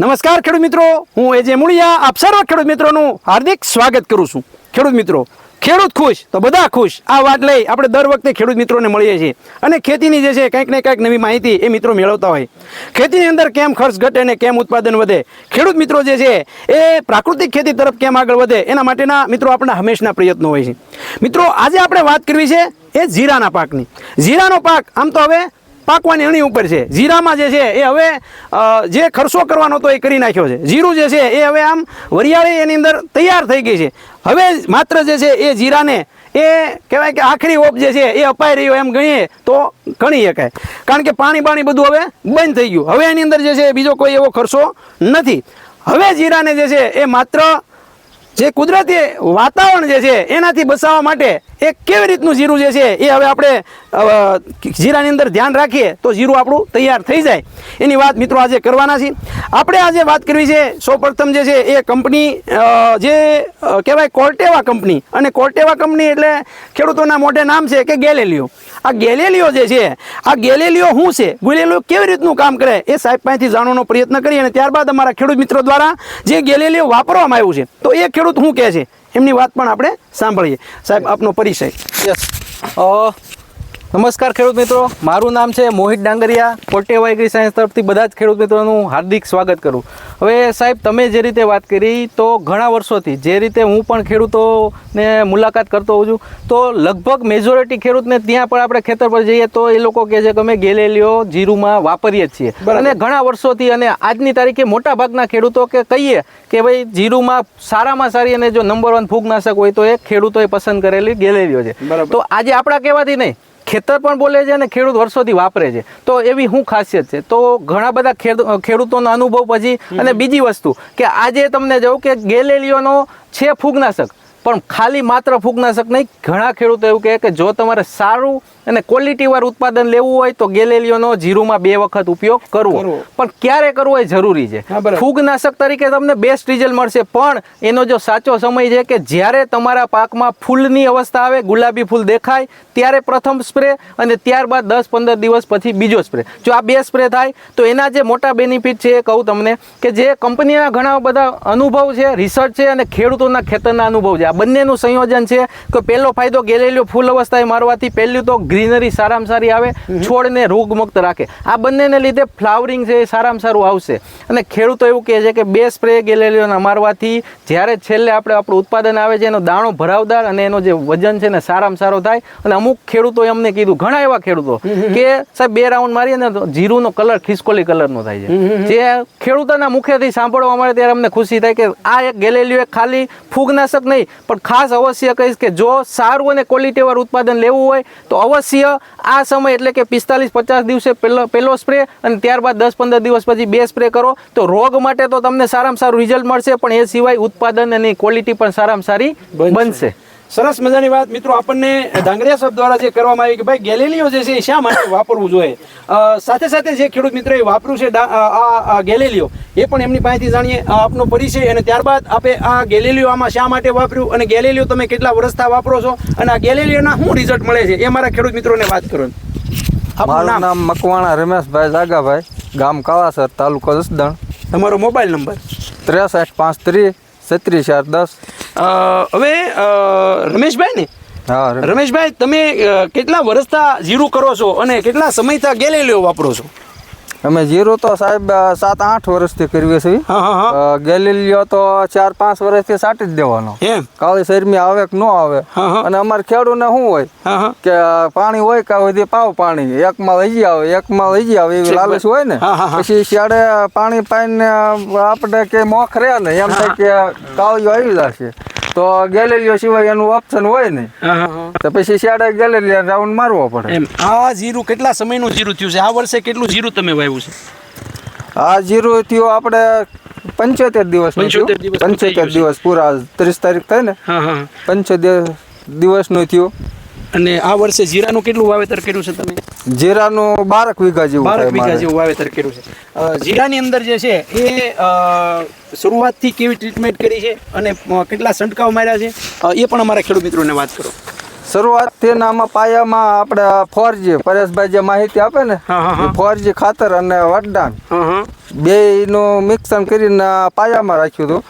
નમસ્કાર ખેડૂત મિત્રો, હું એજે મુળિયા, આપ સર્વ ખેડૂત મિત્રોનું હાર્દિક સ્વાગત કરું છું. ખેડૂત મિત્રો, ખેડૂત ખુશ તો બધા ખુશ, આ વાત લઈ આપણે દર વખતે ખેડૂત મિત્રોને મળીએ છીએ. અને ખેતીની જે છે, કંઈક ને કંઈક નવી માહિતી એ મિત્રો મેળવતા હોય. ખેતીની અંદર કેમ ખર્ચ ઘટે અને કેમ ઉત્પાદન વધે? ખેડૂત મિત્રો જે છે, એ પ્રાકૃતિક ખેતી તરફ કેમ આગળ વધે? એના માટેના મિત્રો આપણા હંમેશના પ્રયત્નો હોય છે. મિત્રો, આજે આપણે વાત કરવી છે એ જીરાના પાકની. જીરાનો પાક, આમ તો હવે પાકવાની અણી ઉપર છે. જીરામાં જે છે એ હવે જે ખર્ચો કરવાનો હતો એ કરી નાખ્યો છે. જીરું જે છે એ હવે આમ વરિયાળી એની અંદર તૈયાર થઈ ગઈ છે. હવે માત્ર જે છે એ જીરાને એ કહેવાય કે આખરી ઓપ જે છે એ અપાઈ રહ્યો એમ ગણીએ તો ગણી શકાય. કારણ કે પાણી પાણી બધું હવે બંધ થઈ ગયું. હવે એની અંદર જે છે બીજો કોઈ એવો ખર્ચો નથી. હવે જીરાને જે છે એ માત્ર જે કુદરતી વાતાવરણ જે છે એનાથી બચાવવા માટે એ કેવી રીતનું જીરું જે છે એ હવે આપણે જીરાની અંદર ધ્યાન રાખીએ તો જીરું આપણું તૈયાર થઈ જાય. એની વાત મિત્રો આજે કરવાના છીએ. આપણે આજે વાત કરવી છે સૌપ્રથમ જે છે એ કંપની જે કહેવાય કોર્ટેવા કંપની. અને કોર્ટેવા કંપની એટલે ખેડૂતોના મોઢે નામ છે કે ગેલેલિયો. આ ગેલેલિયો જે છે, આ ગેલેલિયો શું છે? ગેલેલિયો કેવી રીતનું કામ કરે? એ સાહેબ પાસેથી જાણવાનો પ્રયત્ન કરીએ અને ત્યારબાદ અમારા ખેડૂત મિત્રો દ્વારા જે ગેલેલિયો વાપરવામાં આવ્યું છે, તો એ ખેડૂત શું કહે છે? એમની વાત પણ આપણે સાંભળીએ. સાહેબ આપનો પરિચય. યસ નમસ્કાર ખેડૂત મિત્રો. મારું નામ છે મોહિત ડાંગરિયા. કોટેવા એગ્રી સાયન્સ તરફથી બધા જ ખેડૂત મિત્રોનું હાર્દિક સ્વાગત કરું. હવે સાહેબ તમે જે રીતે વાત કરી તો ઘણા વર્ષોથી જે રીતે હું પણ ખેડૂતોને મુલાકાત કરતો હોઉં છું તો લગભગ મેજોરિટી ખેડૂતને ત્યાં પણ આપણે ખેતર પર જઈએ તો એ લોકો કહે છે કે અમે ગેલેલીઓ જીરુમાં વાપરીએ જ છીએ. અને ઘણા વર્ષોથી અને આજની તારીખે મોટા ભાગના ખેડૂતો કે કહીએ કે ભાઈ જીરુમાં સારામાં સારી અને જો નંબર વન ફૂગનાશક હોય તો એ ખેડૂતોએ પસંદ કરેલી ગેલેરીઓ છે. તો આજે આપણા કહેવાથી નહીં ખેતર પણ બોલે છે અને ખેડૂત વર્ષોથી વાપરે છે. તો એવી શું ખાસિયત છે? તો ઘણા બધા ખેડૂ- ખેડૂતોનો અનુભવ પછી અને બીજી વસ્તુ કે આજે તમને જવું કે ગેલેલીઓનો છે ફૂગનાશક. પણ ખાલી માત્ર ફૂગનાશક નહીં ઘણા ખેડૂતો એવું કહે કે જો તમારે સારું અને ક્વોલિટીવાર ઉત્પાદન લેવું હોય તો ગેલેલિયોનો જીરુમાં બે વખત ઉપયોગ કરવો. પણ ક્યારે કરવો એ જરૂરી છે. ફૂગનાશક તરીકે તમને બેસ્ટ રિઝલ્ટ મળશે પણ એનો જો સાચો સમય છે કે જ્યારે તમારા પાકમાં ફૂલની અવસ્થા આવે ગુલાબી ફૂલ દેખાય ત્યારે પ્રથમ સ્પ્રે અને ત્યારબાદ દસ પંદર દિવસ પછી બીજો સ્પ્રે જો આ બે સ્પ્રે થાય તો એના જે મોટા બેનિફિટ છે એ કહું તમને કે જે કંપનીના ઘણા બધા અનુભવ છે રિસર્ચ છે અને ખેડૂતોના ખેતરના અનુભવ છે. આ બંનેનું સંયોજન છે કે પહેલો ફાયદો ગેલેલિયો ફૂલ અવસ્થાએ મારવાથી પહેલું તો ગ્રીનરી સારામાં સારી આવે છોડને રોગમુક્ત રાખે. આ બંનેને લીધે ફ્લાવરિંગ છે એ સારામાં સારું આવશે. અને ખેડૂતો એવું કહે છે કે બે સ્પ્રે ગેલેલિયોના મારવાથી જ્યારે છેલ્લે આપણે આપણું ઉત્પાદન આવે છે એનો દાણો ભરાવદાર અને એનો જે વજન છે ને સારામાં સારો થાય. અને અમુક ખેડૂતોએ અમને કીધું ઘણા એવા ખેડૂતો કે સાહેબ બે રાઉન્ડ મારીએ ને તો જીરુનો કલર ખિસકોલી કલરનો થાય છે. જે ખેડૂતોના મુખેથી સાંભળવા મળે ત્યારે અમને ખુશી થાય કે આ એક ગેલેલિયો ખાલી ફૂગનાશક નહીં પણ ખાસ અવશ્ય કહીશ કે જો સારું અને ક્વોલિટીવાળું ઉત્પાદન લેવું હોય તો અવશ્ય આ સમય એટલે કે પિસ્તાલીસ પચાસ દિવસે પહેલો પહેલો સ્પ્રે અને ત્યારબાદ દસ પંદર દિવસ પછી બે સ્પ્રે કરો તો રોગ માટે તો તમને સારામાં સારું રિઝલ્ટ મળશે પણ એ સિવાય ઉત્પાદન અને ક્વોલિટી પણ સારામાં સારી બનશે. સરસ મજાની વાત. મિત્રો આપણને ડાંગરિયા સાહેબ દ્વારા જે કરવામાં આવી કે ભાઈ ગેલેલીઓ જે છે એ શા માટે વાપરવું જોઈએ? સાથે સાથે જે ખેડૂત મિત્રોએ વાપર્યું છે આ- આ એ પણ એમની પાસેથી જાણીએ. આપનો પરિચય અને ત્યારબાદ આપે આ ગેલેલીઓ આમાં શા માટે વાપર્યું અને ગેલેલીઓ તમે કેટલા વર્ષથી વાપરો છો અને આ ગેલેલીઓના શું રિઝલ્ટ મળે છે? એ મારા ખેડૂત મિત્રોને વાત કરો. મારું નામ? નામ મકવાણા રમેશભાઈ જાગાભાઈ ગામ કાવાસર તાલુકો જસદણ. તમારો મોબાઈલ નંબર? ત્રેસઠ પાંચ ત્રીસ છત્રીસ ચાર દસ. હવે રમેશભાઈ ને હા રમેશભાઈ તમે કેટલા વર્ષથી જીરું કરો છો અને કેટલા સમયથી ગેલેલિયો વાપરો છો? અમે જીરું તો સાહેબ સાત આઠ વર્ષથી કરીએ છીએ. ગેલીલિયો તો ચાર પાંચ વર્ષથી સાટી જ દેવાનો. કાળી શેરમી આવે કે ન આવે. અને અમારે ખેડૂને શું હોય? કે પાણી હોય કા હોય પાવ પાણી એકમાં લઈ આવે એકમાં લઈ આવે એવી લાલચ હોય ને. પછી શિયાળે પાણી પાઈને આપણે કે મોખ રહે ને એમ થાય કે કાળીઓ આવી જશે. તો ગેલેરીઓ સિવાય એનું ઓપ્શન હોય ને તો પછી શિયાળે ગેલેલિયો રાઉન્ડ મારવો પડે. એમ આ જીરું કેટલા સમયનું જીરું થયું છે? આ વર્ષે કેટલું જીરું તમે વાવ્યું છે? આ જીરું થયું આપણે પંચોતેર દિવસ 75 દિવસ થઈ પંચોતેર દિવસ પૂરા ત્રીસ તારીખ થાય ને પંચોતેર દિવસનું થયું. અને આ વર્ષે જીરાનું કેટલું વાવેતર કર્યું છે તમે? જીરાનું બારક વીઘા જેવું બારક વીઘા જેવું વાવેતર કર્યું છે. જીરાની અંદર જે છે એ શરૂઆતથી કેવી ટ્રીટમેન્ટ કરી છે અને કેટલા છંટકાવ માર્યા છે? એ પણ અમારા ખેડૂત મિત્રોને વાત કરો. શરૂઆત તેનામાં આમાં પાયામાં આપણે ફોરજી પરેશભાઈ જે માહિતી આપે ને. ફોરજી ખાતર અને વડદાન બે નું મિક્સન કરીને પાયામાં રાખ્યું હતું.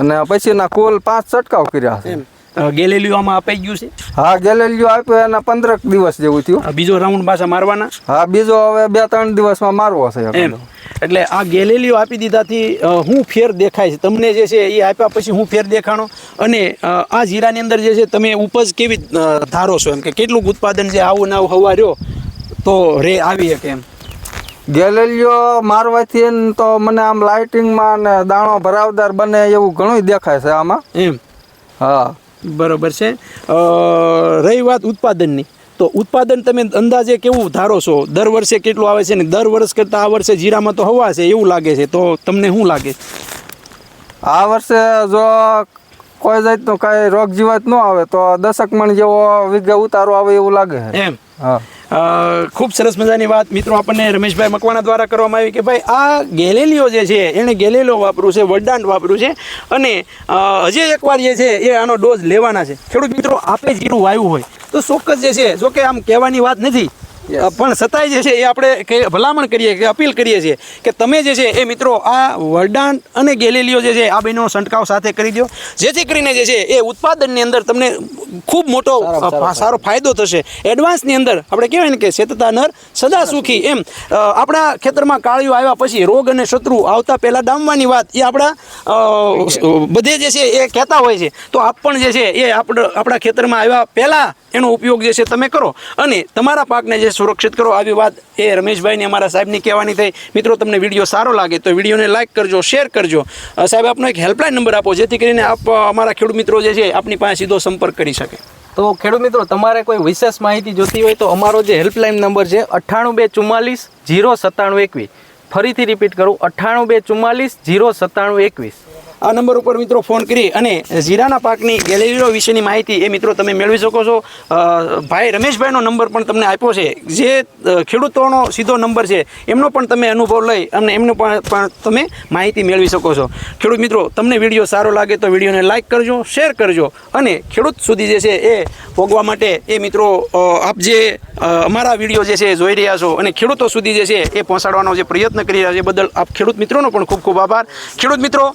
અને પછી પછીના કુલ પાંચ છંટકાવ કર્યા છે. અ, અપાઈ ગયું છે? હા ગેલેલિયો આપ્યો એના પંદરક દિવસ જેવું થયું. બીજો રાઉન્ડ પાછા મારવાના? હા બીજો હવે બે ત્રણ દિવસમાં મારવો છે એમ. એટલે આ ગેલેલિયો આપી દીધાથી હું ફેર દેખાય છે. તમને જે છે એ આપ્યા પછી હું ફેર દેખાણો. અને આ જીરાની અંદર જે છે તમે ઉપજ કેવી ધારો છો એમ કે કેટલું ઉત્પાદન છે આવું ના આવું હવા રહ્યો તો રે આવી શકે એમ. ગેલેલિયો મારવાથી તો મને આમ લાઇટિંગમાં ને દાણો ભરાવદાર બને એવું ઘણું દેખાય છે આમાં. એમ. હા. બરોબર છે. રહી વાત ઉત્પાદનની. તો ઉત્પાદન તમે અંદાજે કેવું ધારો છો? દર વર્ષે કેટલું આવે છે ને દર વર્ષ કરતાં આ વર્ષે જીરામાં તો હવા છે એવું લાગે છે. તો તમને શું લાગે? આ વર્ષે જો કોઈ જાતનું કાંઈ રોગ જીવાત ન આવે તો દશક મણ જેવો વિઘે ઉતારો આવે એવું લાગે એમ. ખૂબ સરસ મજાની વાત મિત્રો આપણને રમેશભાઈ મકવાણા દ્વારા કરવામાં આવી કે ભાઈ, આ ગેલેલિયો જે છે, એણે ગેલેલિયો વાપર્યું છે વડદાંડ વાપર્યું છે અને હજી એકવાર જે છે, એ આનો ડોઝ લેવાના છે. ખેડૂત મિત્રો, આપે જીરું વાવ્યું હોય. તો ચોક્કસ જે છે જોકે આમ કહેવાની વાત નથી પણ છતાંય જે છે એ આપણે ભલામણ કરીએ કે અપીલ કરીએ છીએ કે તમે જે છે એ મિત્રો આ વરદાન અને ગેલેલીઓ જે છે આ બેનો સંટકાવ સાથે કરી દો. જેથી કરીને જે છે એ ઉત્પાદનની અંદર તમને ખૂબ મોટો સારો ફાયદો. થશે. એડવાન્સની અંદર આપણે કહેવાય ને કે શેતતા નર સદા સુખી એમ. આપણા ખેતરમાં કાળિયું આવ્યા પછી રોગ અને શત્રુ આવતા પહેલાં ડામવાની વાત એ આપણા બધે જે છે એ કહેતા હોય છે. તો આપ પણ જે છે એ આપણા ખેતરમાં આવ્યા પહેલાં એનો ઉપયોગ જે છે તમે કરો. અને તમારા પાકને જે સુરક્ષિત કરો. આવી વાત એ રમેશભાઈને, અમારા સાહેબની કહેવાની થઈ. મિત્રો, તમને વીડિયો સારો લાગે તો વિડીયોને લાઇક કરજો, શેર કરજો. સાહેબ, આપનો એક હેલ્પલાઇન નંબર આપો, જેથી કરીને આપ અમારા ખેડૂત મિત્રો જે છે, આપની પાસે સીધો સંપર્ક કરી શકે. તો ખેડૂત મિત્રો, તમારે કોઈ વિશેષ માહિતી જોતી હોય તો અમારો જે હેલ્પલાઇન નંબર છે, અઠ્ઠાણું બે ચુમ્માલીસ, જીરો સત્તાણું એકવીસ. ફરીથી રિપીટ કરું, અઠ્ઠાણું બે ચુમ્માલીસ, જીરો સત્તાણું એકવીસ. આ નંબર ઉપર મિત્રો ફોન કરી અને જીરાના પાકની ગેલેરીઓ વિશેની માહિતી એ મિત્રો તમે મેળવી શકો છો. ભાઈ રમેશભાઈનો નંબર પણ તમને આપ્યો છે. જે ખેડૂતોનો સીધો નંબર છે, એમનો પણ તમે અનુભવ લઈ અને એમનો પણ તમે માહિતી મેળવી શકો છો. ખેડૂત મિત્રો, તમને વીડિયો સારો લાગે તો વિડીયોને લાઇક કરજો, શેર કરજો અને ખેડૂત સુધી જે છે એ ભોગવા માટે એ મિત્રો આપ જે અમારા વીડિયો જે છે જોઈ રહ્યા છો અને ખેડૂતો સુધી જે છે એ પહોંચાડવાનો જે પ્રયત્ન કરી રહ્યા છે બદલ આપ ખેડૂત મિત્રોનો પણ ખૂબ ખૂબ આભાર. ખેડૂત મિત્રો